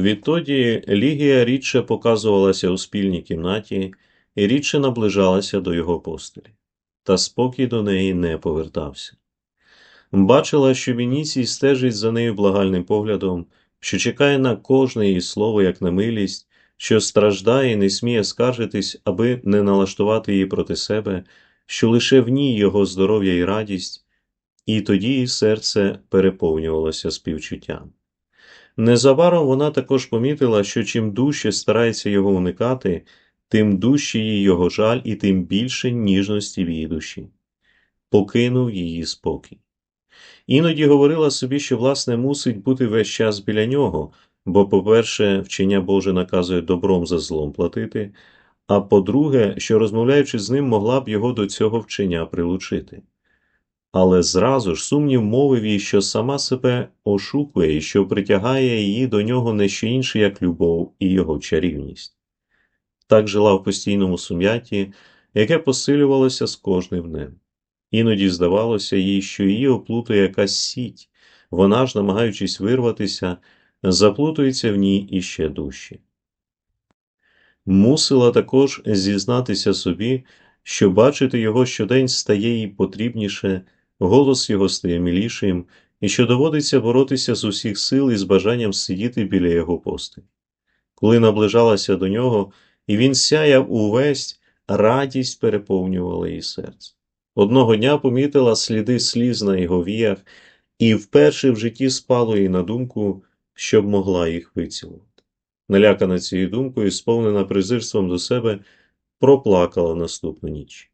Відтоді Лігія рідше показувалася у спільній кімнаті і рідше наближалася до його постелі, та спокій до неї не повертався. Бачила, що Вініцій стежить за нею благальним поглядом, що чекає на кожне її слово, як на милість, що страждає і не сміє скаржитись, аби не налаштувати її проти себе, що лише в ній його здоров'я і радість, і тоді її серце переповнювалося співчуттям. Незабаром вона також помітила, що чим дужче старається його уникати, тим дужче їй його жаль і тим більше ніжності в її душі. Покинув її спокій. Іноді говорила собі, що, власне, мусить бути весь час біля нього, бо, по-перше, вчення Боже наказує добром за злом платити, а по-друге, що, розмовляючи з ним, могла б його до цього вчення прилучити. Але зразу ж сумнів мовив їй, що сама себе ошукує і що притягає її до нього не що інше, як любов і його чарівність. Так жила в постійному сум'яті, яке посилювалося з кожним днем. Іноді здавалося їй, що її оплутує якась сіть, вона ж, намагаючись вирватися, заплутується в ній іще дужче. Мусила також зізнатися собі, що бачити його щодень стає їй потрібніше, голос його стає мілішим, і що доводиться боротися з усіх сил із бажанням сидіти біля його постелі. Коли наближалася до нього, і він сяяв увесь, радість переповнювала її серце. Одного дня помітила сліди сліз на його віях, і вперше в житті спало їй на думку, щоб могла їх вицілувати. Налякана цією думкою, сповнена презирством до себе, проплакала наступну ніч.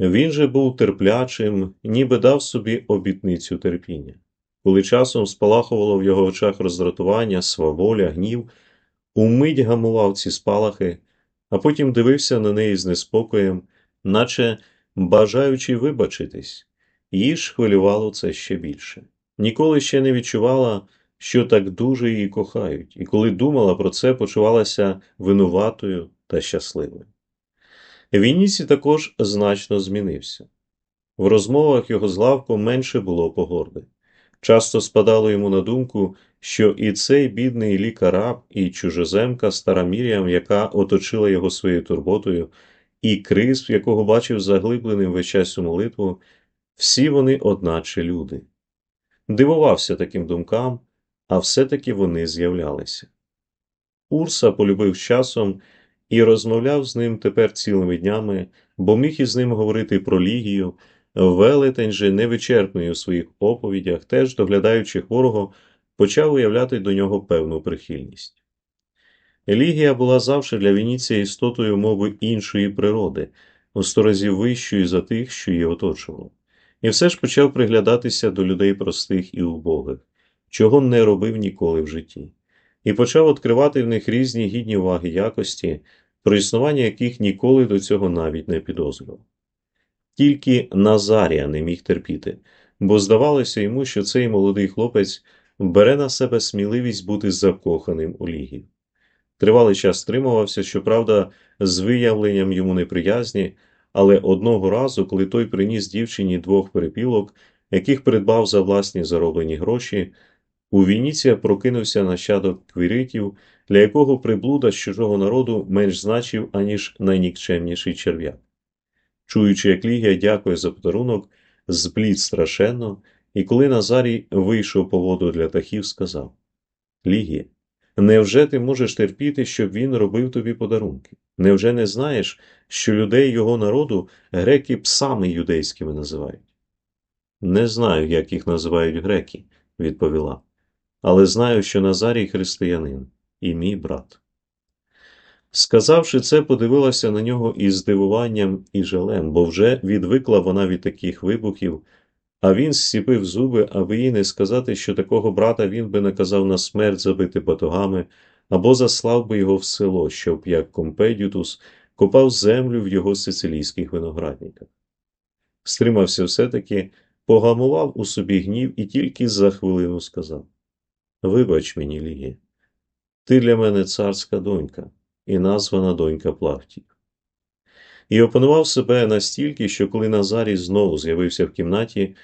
Він же був терплячим, ніби дав собі обітницю терпіння. Коли часом спалахувало в його очах роздратування, сваволя, гнів, умить гамував ці спалахи, а потім дивився на неї з неспокоєм, наче бажаючи вибачитись, її ж хвилювало це ще більше. Ніколи ще не відчувала, що так дуже її кохають, і коли думала про це, почувалася винуватою та щасливою. Вініці також значно змінився. В розмовах його з Лавком менше було погорди. Часто спадало йому на думку, що і цей бідний лікараб, і чужеземка стара Мір'ям, яка оточила його своєю турботою, і Крис, якого бачив заглибленим весь час у молитву, всі вони одначе люди. Дивувався таким думкам, а все-таки вони з'являлися. Урса полюбив часом і розмовляв з ним тепер цілими днями, бо міг із ним говорити про лігію, велетень же невичерпний у своїх оповідях, теж, доглядаючи хворого, почав уявляти до нього певну прихильність. Елігія була завжди для Вініція істотою мови іншої природи, у сто разів вищою за тих, що її оточувало, і все ж почав приглядатися до людей простих і убогих, чого не робив ніколи в житті, і почав відкривати в них різні гідні уваги якості, про існування яких ніколи до цього навіть не підозрював. Тільки Назарія не міг терпіти, бо здавалося йому, що цей молодий хлопець бере на себе сміливість бути закоханим у лігію. Тривалий час стримувався, щоправда, з виявленням йому неприязні, але одного разу, коли той приніс дівчині двох перепілок, яких придбав за власні зароблені гроші, у Вініція прокинувся нащадок квіритів, для якого приблуда з чужого народу менш значив, аніж найнікчемніший черв'як. Чуючи, як Лігія дякує за подарунок, зблід страшенно, і коли Назарій вийшов по воду для птахів, сказав Лігія, невже ти можеш терпіти, щоб він робив тобі подарунки? Невже не знаєш, що людей його народу греки псами юдейськими називають? Не знаю, як їх називають греки, відповіла, але знаю, що Назарій християнин і мій брат. Сказавши це, подивилася на нього із здивуванням і жалем, бо вже відвикла вона від таких вибухів, а він зсіпив зуби, аби їй не сказати, що такого брата він би наказав на смерть забити батогами або заслав би його в село, щоб, як компедютус, копав землю в його сицилійських виноградниках. Стримався все-таки, погамував у собі гнів і тільки за хвилину сказав Вибач мені, Лігія, ти для мене царська донька і названа донька Плавтів. І опанував себе настільки, що коли Назарій знову з'явився в кімнаті,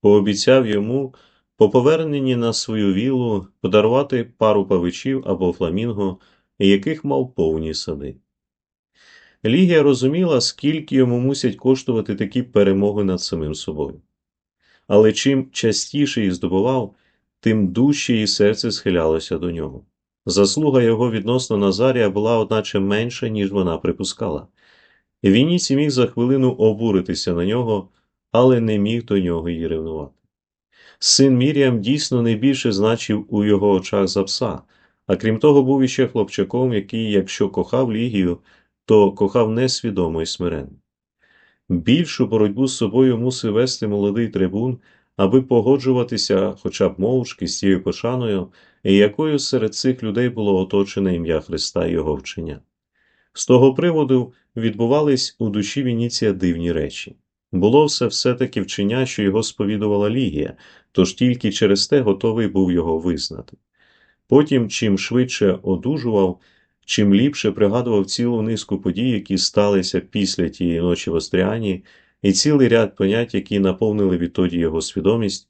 пообіцяв йому, по поверненні на свою віллу подарувати пару павичів або фламінго, яких мав повні сади. Лігія розуміла, скільки йому мусять коштувати такі перемоги над самим собою. Але чим частіше їх здобував, тим дужче її серце схилялося до нього. Заслуга його відносно Назарія була, одначе, менша, ніж вона припускала. Вініці міг за хвилину обуритися на нього, але не міг до нього й ревнувати. Син Міріам дійсно не більше значив у його очах за пса, а крім того, був іще хлопчаком, який, якщо кохав Лігію, то кохав несвідомо і смиренно. Більшу боротьбу з собою мусив вести молодий трибун, аби погоджуватися хоча б мовчки з тією пошаною, якою серед цих людей було оточене ім'я Христа і його вчення. З того приводу відбувались у душі Вініція дивні речі. Було все все-таки вчення, що його сповідувала Лігія, тож тільки через те готовий був його визнати. Потім, чим швидше одужував, чим ліпше пригадував цілу низку подій, які сталися після тієї ночі в Остріані, і цілий ряд понять, які наповнили відтоді його свідомість,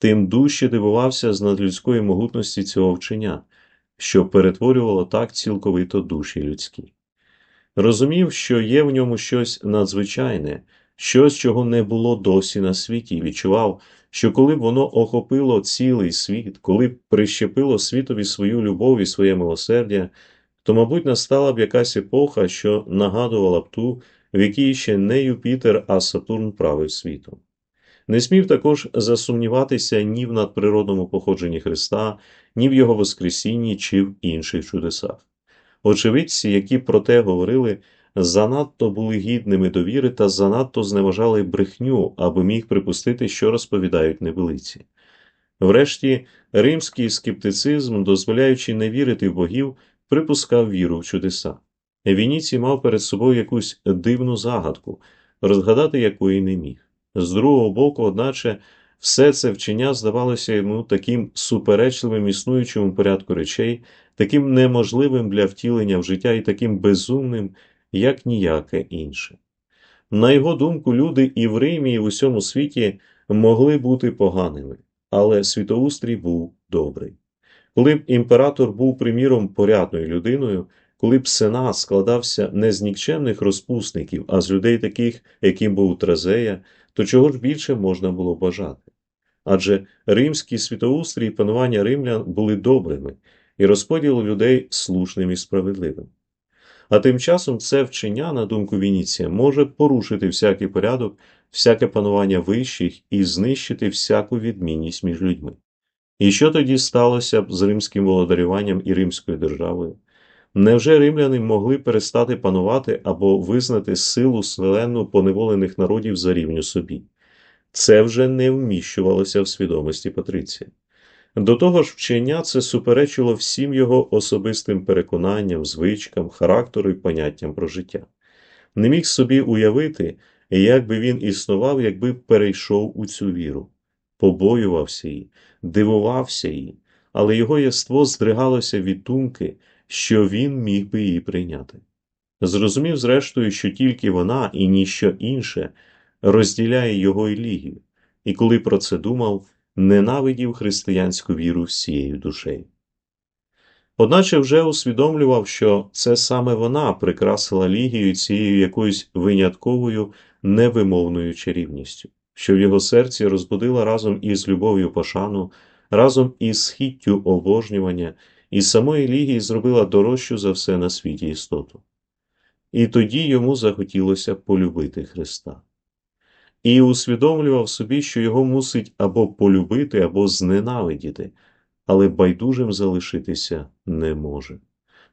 тим дужче дивувався з надлюдської могутності цього вчення, що перетворювало так цілковито душі людські. Розумів, що є в ньому щось надзвичайне, щось, чого не було досі на світі, і відчував, що коли б воно охопило цілий світ, коли б прищепило світові свою любов і своє милосердя, то, мабуть, настала б якась епоха, що нагадувала б ту, в якій ще не Юпітер, а Сатурн правив світом. Не смів також засумніватися ні в надприродному походженні Христа, ні в Його Воскресінні чи в інших чудесах. Очевидці, які про те говорили, занадто були гідними довіри та занадто зневажали брехню, аби міг припустити, що розповідають небилиці. Врешті, римський скептицизм, дозволяючи не вірити в богів, припускав віру в чудеса. Вініцій мав перед собою якусь дивну загадку, розгадати якої не міг. З другого боку, одначе, все це вчення здавалося йому таким суперечливим існуючому порядку речей, таким неможливим для втілення в життя і таким безумним, як ніяке інше. На його думку, люди і в Римі, і в усьому світі могли бути поганими, але світоустрій був добрий. Коли б імператор був приміром порядною людиною, коли б сенат складався не з нікчемних розпусників, а з людей таких, яким був Тразея, то чого ж більше можна було бажати? Адже римський світоустрій і панування римлян були добрими, і розподіл людей слушним і справедливим. А тим часом це вчення, на думку Вініція, може порушити всякий порядок, всяке панування вищих і знищити всяку відмінність між людьми. І що тоді сталося б з римським володарюванням і римською державою? Невже римляни могли перестати панувати або визнати силу свяленну поневолених народів за рівню собі? Це вже не вміщувалося в свідомості Патриція. До того ж, вчення це суперечило всім його особистим переконанням, звичкам, характеру і поняттям про життя. Не міг собі уявити, як би він існував, якби перейшов у цю віру, побоювався її, дивувався її, але його єство здригалося від думки, що він міг би її прийняти. Зрозумів, зрештою, що тільки вона і ніщо інше розділяє його і лігію, і коли про це думав, ненавидів християнську віру всією душею. Одначе вже усвідомлював, що це саме вона прикрасила лігію цією якоюсь винятковою невимовною чарівністю, що в його серці розбудила разом із любов'ю пошану, разом із схіттю обожнювання, і самої лігії зробила дорожчу за все на світі істоту. І тоді йому захотілося полюбити Христа і усвідомлював собі, що його мусить або полюбити, або зненавидіти, але байдужим залишитися не може.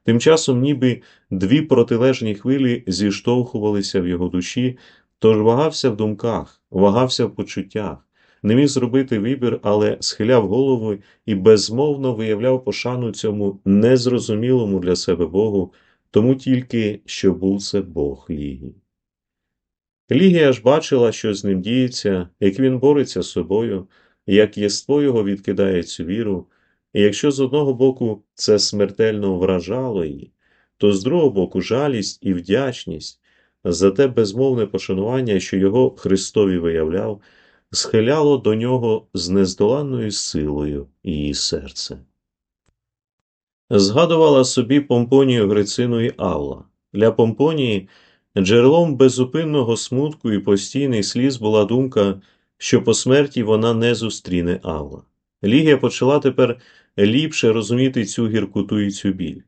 Тим часом, ніби дві протилежні хвилі зіштовхувалися в його душі, тож вагався в думках, вагався в почуттях, не міг зробити вибір, але схиляв голову і безмовно виявляв пошану цьому незрозумілому для себе Богу, тому тільки що був це Бог Лігії. Лігія ж бачила, що з ним діється, як він бореться з собою, як єство його відкидає цю віру, і якщо з одного боку це смертельно вражало її, то з другого боку жалість і вдячність за те безмовне пошанування, що його Христові виявляв, схиляло до нього з нездоланною силою її серце. Згадувала собі Помпонію Грицину і Авла. Для Помпонії джерелом безупинного смутку і постійний сліз була думка, що по смерті вона не зустріне Авла. Лігія почала тепер ліпше розуміти цю гіркуту і цю біль.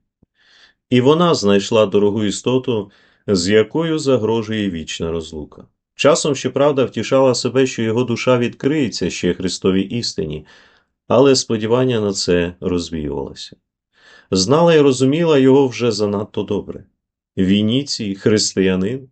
І вона знайшла дорогу істоту, з якою загрожує вічна розлука. Часом, щоправда, втішала себе, що його душа відкриється ще Христовій істині, але сподівання на це розвіювалося. Знала і розуміла його вже занадто добре. Вініцій, християнин.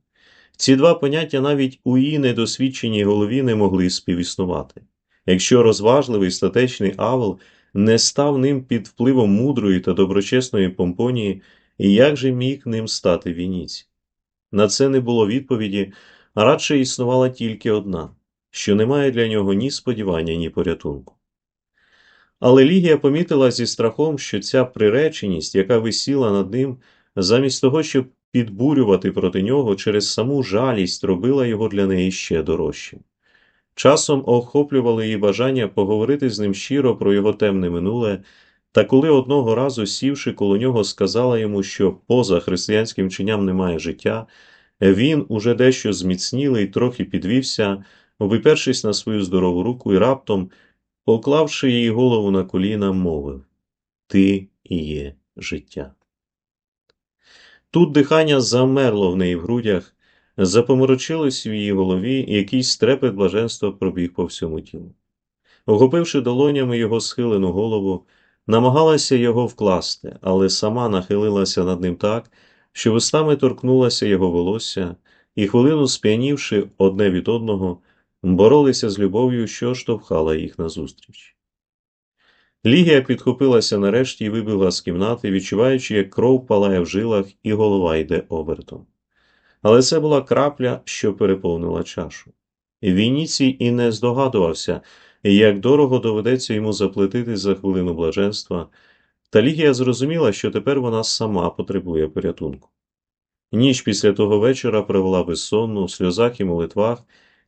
Ці два поняття навіть у її недосвідченій голові не могли співіснувати. Якщо розважливий статечний Авел не став ним під впливом мудрої та доброчесної помпонії, як же міг ним стати Вініцій? На це не було відповіді, радше існувала тільки одна, що немає для нього ні сподівання, ні порятунку. Але Лігія помітила зі страхом, що ця приреченість, яка висіла над ним, замість того, щоб підбурювати проти нього, через саму жалість робила його для неї ще дорожчим. Часом охоплювали її бажання поговорити з ним щиро про його темне минуле, та коли одного разу, сівши коло нього, сказала йому, що поза християнським чиням немає життя, він, уже дещо зміцнілий, трохи підвівся, випершись на свою здорову руку і раптом, поклавши її голову на коліна, мовив Ти і є життя. Тут дихання замерло в неї в грудях, запоморочилось в її голові, і якийсь трепет блаженства пробіг по всьому тілу. Охопивши долонями його схилену голову, намагалася його вкласти, але сама нахилилася над ним так, що вустами торкнулася його волосся, і, хвилину сп'янівши одне від одного, боролися з любов'ю, що штовхала їх назустріч. Лігія підхопилася нарешті і вибігла з кімнати, відчуваючи, як кров палає в жилах і голова йде обертом. Але це була крапля, що переповнила чашу. Вініцій і не здогадувався, як дорого доведеться йому заплатити за хвилину блаженства, та Лігія зрозуміла, що тепер вона сама потребує порятунку. Ніч після того вечора провела безсонну, в сльозах і молитвах,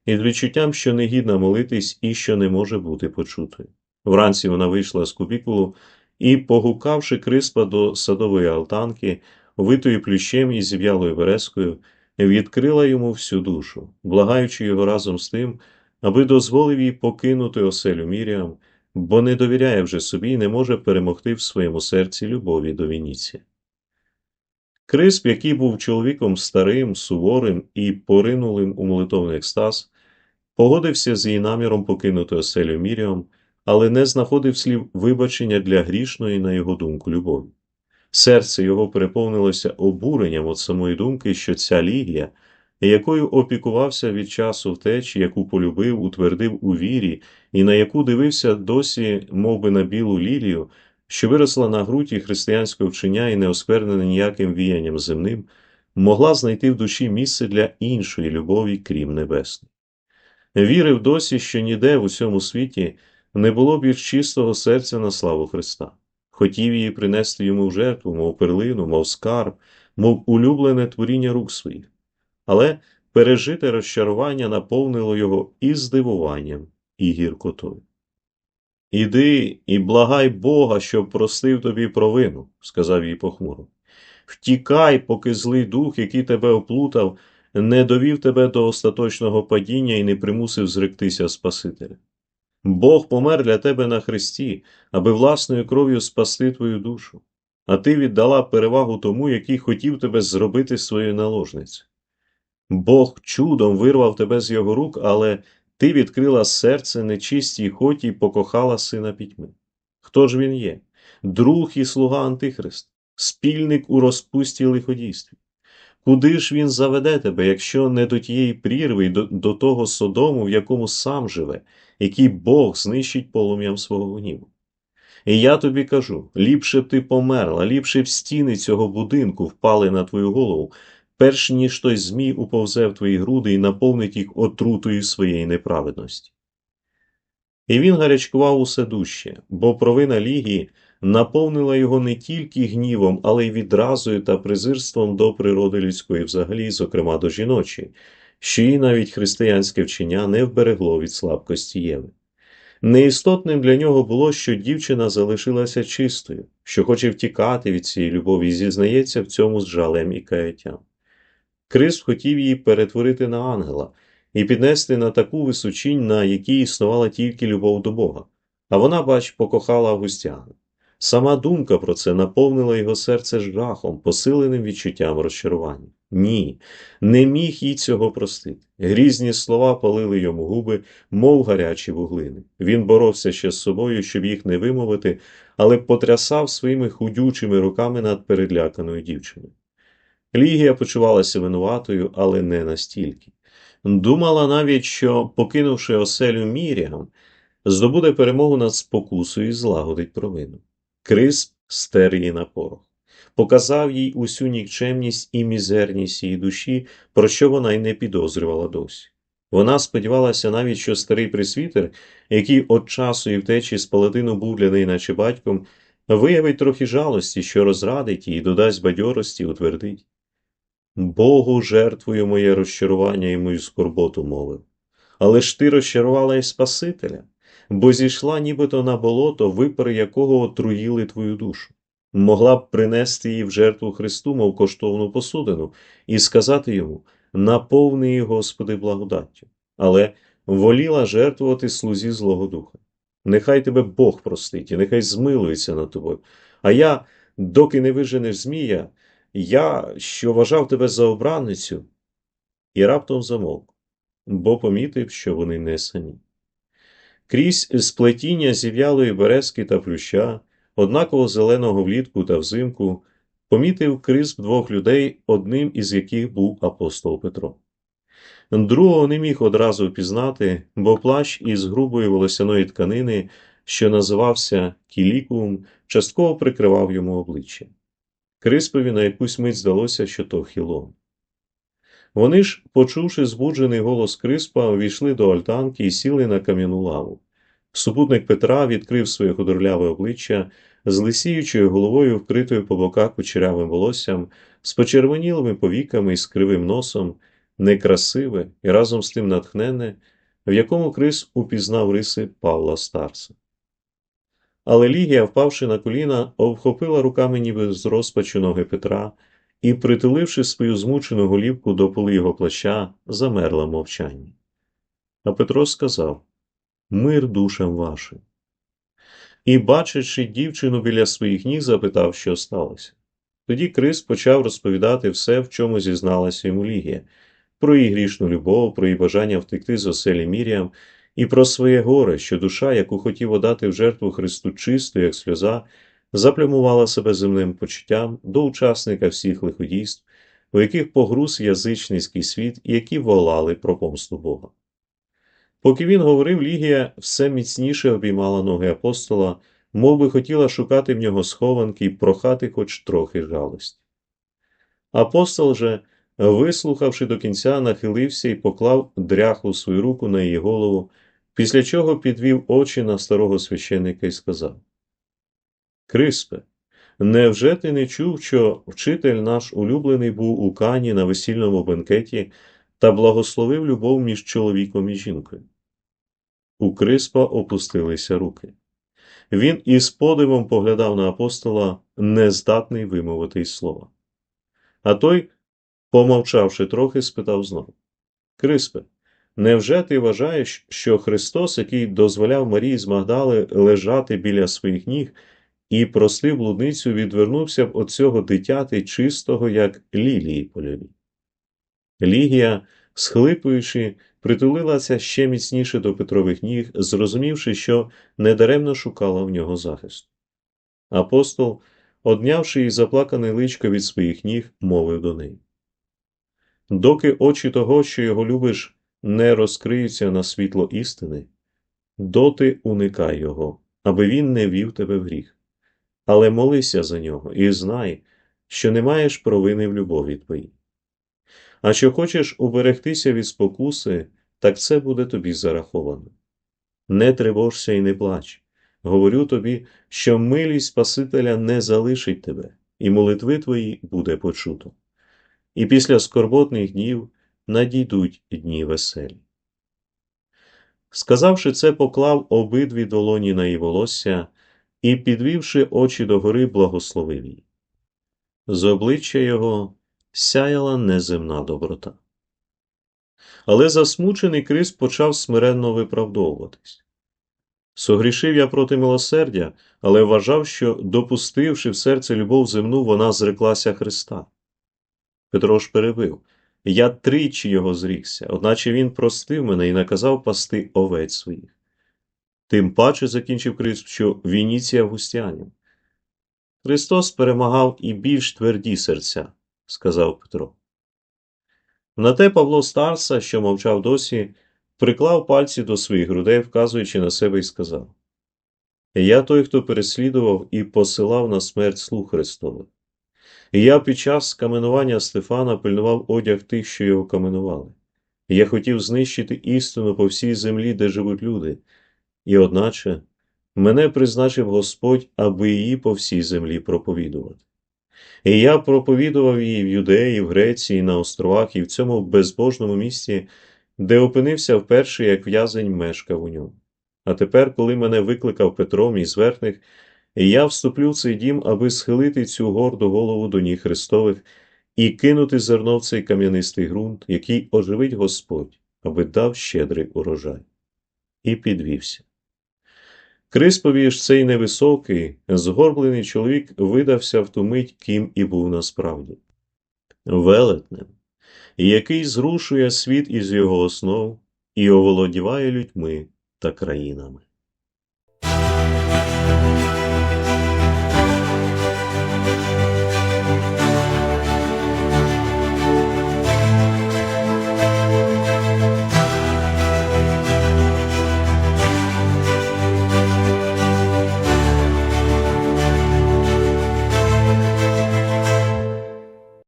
і з відчуттям, що не гідна молитись і що не може бути почутою. Вранці вона вийшла з кубікулу і, погукавши криспа до садової алтанки, витої плющем і зів'ялою верескою, відкрила йому всю душу, благаючи його разом з тим, аби дозволив їй покинути оселю Міріам, бо не довіряє вже собі і не може перемогти в своєму серці любові до Вініція. Крисп, який був чоловіком старим, суворим і поринулим у молитовний екстаз, погодився з її наміром покинути оселю Міріам, але не знаходив слів вибачення для грішної, на його думку, любові. Серце його переповнилося обуренням від самої думки, що ця лігія, якою опікувався від часу втечі, яку полюбив, утвердив у вірі, і на яку дивився досі, мов би на білу лілію, що виросла на груді християнського вчення і не осквернена ніяким віянням земним, могла знайти в душі місце для іншої любові, крім небесної. Вірив досі, що ніде в усьому світі не було більш чистого серця на славу Христа. Хотів її принести йому в жертву, мов перлину, мов скарб, мов улюблене творіння рук своїх. Але пережите розчарування наповнило його і здивуванням, і гіркотою. Іди і благай Бога, щоб простив тобі провину, сказав їй похмуро. Втікай, поки злий дух, який тебе оплутав, не довів тебе до остаточного падіння і не примусив зректися Спасителя. Бог помер для тебе на Христі, аби власною кров'ю спасти твою душу, а ти віддала перевагу тому, який хотів тебе зробити своєю наложницею. Бог чудом вирвав тебе з його рук, але ти відкрила серце нечистій хоті й покохала сина пітьми. Хто ж він є? Друг і слуга Антихрист, спільник у розпусті лиходійстві. Куди ж він заведе тебе, якщо не до тієї прірви до, до того содому, в якому сам живе, який Бог знищить полум'ям свого гніву? І я тобі кажу: ліпше б ти померла, ліпше б стіни цього будинку впали на твою голову, перш ніж той змій уповзе в твої груди і наповнить їх отрутою своєї неправедності. І він гарячкував усе дужче, бо провина Лігії наповнила його не тільки гнівом, але й відразою та презирством до природи людської взагалі, зокрема до жіночої, що її навіть християнське вчення не вберегло від слабкості Єви. Неістотним для нього було, що дівчина залишилася чистою, що хоче втікати від цієї любові і зізнається в цьому з жалем і каяттям. Крисп хотів її перетворити на ангела і піднести на таку височінь, на якій існувала тільки любов до Бога, а вона, бач, покохала Августяна. Сама думка про це наповнила його серце жахом, посиленим відчуттям розчарування. Ні, не міг їй цього простити. Грізні слова палили йому губи, мов гарячі вуглини. Він боровся ще з собою, щоб їх не вимовити, але потрясав своїми худючими руками над передляканою дівчиною. Лігія почувалася винуватою, але не настільки. Думала навіть, що, покинувши оселю Міріам, здобуде перемогу над спокусою і злагодить провину. Крисп стер її на порох, показав їй усю нікчемність і мізерність її душі, про що вона й не підозрювала досі. Вона сподівалася навіть, що старий присвітер, який от часу і втечі з паладину був для неї, наче батьком, виявить трохи жалості, що розрадить її, додасть бадьорості, утвердить. Богу жертвую моє розчарування і мою скорботу мовив. Але ж ти розчарувала й Спасителя, бо зійшла нібито на болото, випари якого отруїли твою душу. Могла б принести її в жертву Христу, мов коштовну посудину, і сказати йому наповни її, Господи, благодаттю, але воліла жертвувати слузі Злого Духа. Нехай тебе Бог простить, і нехай змилується над тобою. А я, доки не виженеш Змія, я, що вважав тебе за обранницю, і раптом замовк, бо помітив, що вони не самі. Крізь сплетіння зів'ялої березки та плюща, однаково зеленого влітку та взимку, помітив крисп двох людей, одним із яких був апостол Петро. Другого не міг одразу впізнати, бо плащ із грубої волосяної тканини, що називався кілікум, частково прикривав йому обличчя. Криспові на якусь мить здалося, що то хілон. Вони ж, почувши збуджений голос Криспа, увійшли до альтанки і сіли на кам'яну лаву. Супутник Петра відкрив своє худорляве обличчя з лисіючою головою, вкритою по боках кучерявим волоссям, з почервонілими повіками і з кривим носом, некрасиве і разом з тим натхнене, в якому Крис упізнав риси Павла Старса. Але Лігія, впавши на коліна, обхопила руками ніби з розпачу ноги Петра і, притуливши свою змучену голівку до поли його плаща, замерла в мовчанні. А Петро сказав Мир душам вашим. І, бачачи дівчину біля своїх ніг, запитав, що сталося. Тоді Крис почав розповідати все, в чому зізналася йому Лігія, про її грішну любов, про її бажання втекти з оселі Міріям і про своє горе, що душа, яку хотів отдати в жертву Христу чисту, як сльоза, заплямувала себе земним почуттям до учасника всіх лиходійств, у яких погруз язичницький світ і які волали про помсту Бога. Поки він говорив, Лігія все міцніше обіймала ноги апостола, мов би хотіла шукати в нього схованки і прохати хоч трохи жалості. Апостол же, вислухавши до кінця, нахилився і поклав дряхлу свою руку на її голову, після чого підвів очі на старого священника і сказав Криспе, невже ти не чув, що вчитель наш улюблений був у Кані на весільному бенкеті та благословив любов між чоловіком і жінкою? У Криспа опустилися руки. Він із подивом поглядав на апостола, нездатний вимовити й слова. А той, помовчавши трохи, спитав знову Криспе, невже ти вважаєш, що Христос, який дозволяв Марії з Магдали лежати біля своїх ніг і простив блудницю, відвернувся б от цього дитяти чистого, як лілії польові? Лігія, схлипуючи, притулилася ще міцніше до Петрових ніг, зрозумівши, що недаремно шукала в нього захисту. Апостол, однявши її заплакане личко від своїх ніг, мовив до неї Доки очі того, що його любиш, не розкриються на світло істини, доти уникай його, аби він не вів тебе в гріх. Але молися за нього і знай, що не маєш провини в любові твоїй. А що хочеш уберегтися від спокуси, так це буде тобі зараховано. Не тривожся і не плач. Говорю тобі, що милість Спасителя не залишить тебе, і молитви твої буде почуто. І після скорботних днів надійдуть дні веселі. Сказавши це, поклав обидві долоні на її волосся і, підвівши очі догори, благословив її. З обличчя його сяяла неземна доброта. Але засмучений Крис почав смиренно виправдовуватись. Согрішив я проти милосердя, але вважав, що, допустивши в серце любов земну, вона зреклася Христа. Петро ж перебив я тричі його зрікся, одначе він простив мене і наказав пасти овець своїх. Тим паче закінчив Крис, що Вініція Августянів. Христос перемагав і більш тверді серця, сказав Петро. На те Павло Старса, що мовчав досі, приклав пальці до своїх грудей, вказуючи на себе, і сказав: Я той, хто переслідував і посилав на смерть слух Христових. Я під час каменування Стефана пильнував одяг тих, що його каменували. Я хотів знищити істину по всій землі, де живуть люди, і одначе мене призначив Господь, аби її по всій землі проповідувати. І я проповідував її в Юдеї, в Греції, на островах і в цьому безбожному місті, де опинився вперше, як в'язень мешкав у ньому. А тепер, коли мене викликав Петро, мій зверхник, я вступлю в цей дім, аби схилити цю горду голову до ніг Христових і кинути зерно в цей кам'янистий ґрунт, який оживить Господь, аби дав щедрий урожай. І підвівся. Криспові ж цей невисокий, згорблений чоловік видався в ту мить, ким і був насправді велетнем, який зрушує світ із його основ і оволодіває людьми та країнами.